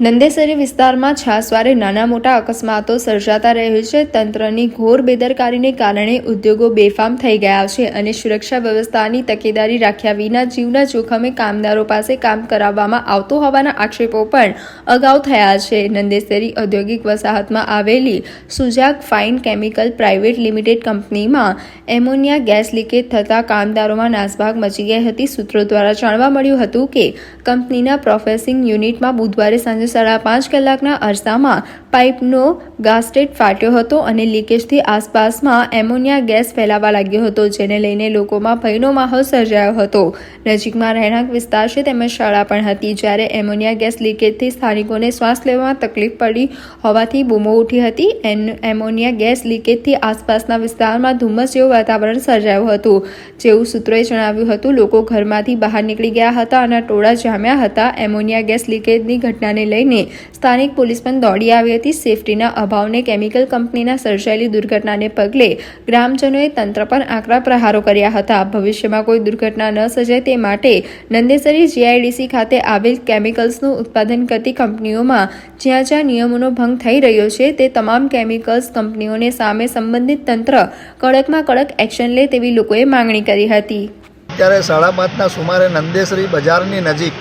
નંદેસરી વિસ્તારમાં છાસવારે નાના મોટા અકસ્માતો સર્જાતા રહે છે. તંત્રની ઘોર બેદરકારીને કારણે ઉદ્યોગો બેફામ થઈ ગયા છે અને સુરક્ષા વ્યવસ્થાની તકેદારી રાખ્યા વિના જીવના જોખમે કામદારો પાસે કામ કરાવવામાં આવતો હોવાના આક્ષેપો પણ અગાઉ થયા છે. નંદેસરી ઔદ્યોગિક વસાહતમાં આવેલી Sujak fine chemical private limited કંપનીમાં એમોનિયા ગેસ લીકેજ થતાં કામદારોમાં નાસભાગ મચી ગઈ હતી. સૂત્રો દ્વારા જાણવા મળ્યું હતું કે કંપનીના પ્રોસેસિંગ યુનિટમાં બુધવારે સાંજે સાડા પાંચ કલાકના અરસામાં પાઇપનો ગાસ્ટેટ ફાટ્યો હતો અને લીકેજથી આસપાસમાં એમોનિયા ગેસ ફેલાવા લાગ્યો હતો, જેને લઈને લોકોમાં ભયનો માહોલ સર્જાયો હતો. નજીકમાં રહેણાંક વિસ્તાર છે, તેમજ શાળા પણ હતી, જ્યારે એમોનિયા ગેસ લીકેજથી સ્થાનિકોને શ્વાસ લેવામાં તકલીફ પડી હોવાથી બૂમો ઉઠી હતી. એન, એમોનિયા ગેસ લીકેજથી આસપાસના વિસ્તારમાં ધુમ્મસ જેવું વાતાવરણ સર્જાયું હતું. જેવું સૂત્રોએ જણાવ્યું હતું, લોકો ઘરમાંથી બહાર નીકળી ગયા હતા અને ટોળા જામ્યા હતા. એમોનિયા ગેસ લીકેજની ઘટનાને લઈને સ્થાનિક પોલીસ પણ દોડી આવી હતી. સેફટીના અભાવને કેમિકલ કંપનીના સર્જાયેલી દુર્ઘટનાને પગલે ગ્રામજનોએ તંત્ર પર આકરા પ્રહારો કર્યા હતા. ભવિષ્યમાં કોઈ દુર્ઘટના ન સર્જાય તે માટે નંદેસરી જીઆઈડીસી ખાતે આવેલ કેમિકલ્સનું ઉત્પાદન કરતી કંપનીઓમાં જ્યાં જ્યાં નિયમોનો ભંગ થઈ રહ્યો છે તે તમામ કેમિકલ્સ કંપનીઓને સામે સંબંધિત તંત્ર કડકમાં કડક એક્શન લે તેવી લોકોએ માંગણી કરી હતી. અત્યારે સાડા પાંચના સુમારે નંદેસરી બજારની નજીક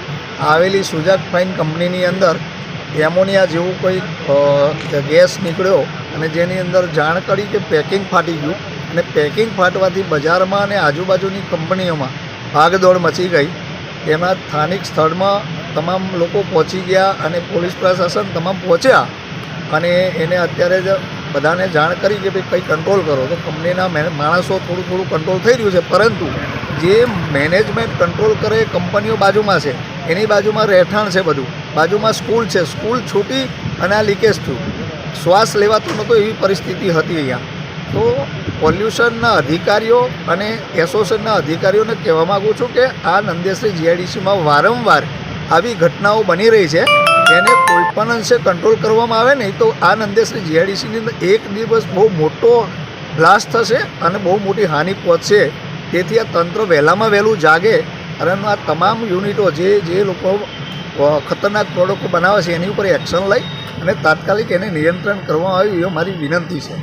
આવેલી સુજાત ફાઇન કંપનીની અંદર એમોનિયા જેવું કોઈ ગેસ નીકળ્યો અને જેની અંદર જાણ કરી કે પેકિંગ ફાટી ગયું અને પેકિંગ ફાટવાથી બજારમાં અને આજુબાજુની કંપનીઓમાં ભાગદોડ મચી ગઈ. તેમાં સ્થાનિક સ્થળમાં તમામ લોકો પહોંચી ગયા અને પોલીસ પ્રશાસન તમામ પહોંચ્યા અને એને અત્યારે જ બધાને જાણ કરી કે ભાઈ કંઈ કંટ્રોલ કરો. તો કંપનીના માણસો થોડું થોડું કંટ્રોલ થઈ રહ્યું છે, પરંતુ જે મેનેજમેન્ટ કંટ્રોલ કરે કંપનીઓ બાજુમાં છે. એની બાજુમાં રહેઠાણ છે બધું. બાજુમાં સ્કૂલ છે. સ્કૂલ છૂટી અને આ લીકેજ થયું. શ્વાસ લેવાતો નહોતો એવી પરિસ્થિતિ હતી અહીંયા. તો પોલ્યુશનના અધિકારીઓ અને એસોસિએશનના અધિકારીઓને કહેવા માગું છું કે આ નંદેશ્રી જીઆઈડીસીમાં વારંવાર આવી ઘટનાઓ બની રહી છે. એને કોઈપણ અંશે કંટ્રોલ કરવામાં આવે નહીં તો આ નંદેશ્રી જીઆઈડીસીની એક દિવસ બહુ મોટો બ્લાસ્ટ થશે અને બહુ મોટી હાનિ પહોંચશે. તેથી આ તંત્ર વહેલામાં વહેલું જાગે અને આ તમામ યુનિટો જે જે લોકો ખતરનાક પ્રોડક્ટો બનાવે છે, એની ઉપર એક્શન લઈ અને તાત્કાલિક એને નિયંત્રણ કરવામાં આવ્યું એ મારી વિનંતી છે.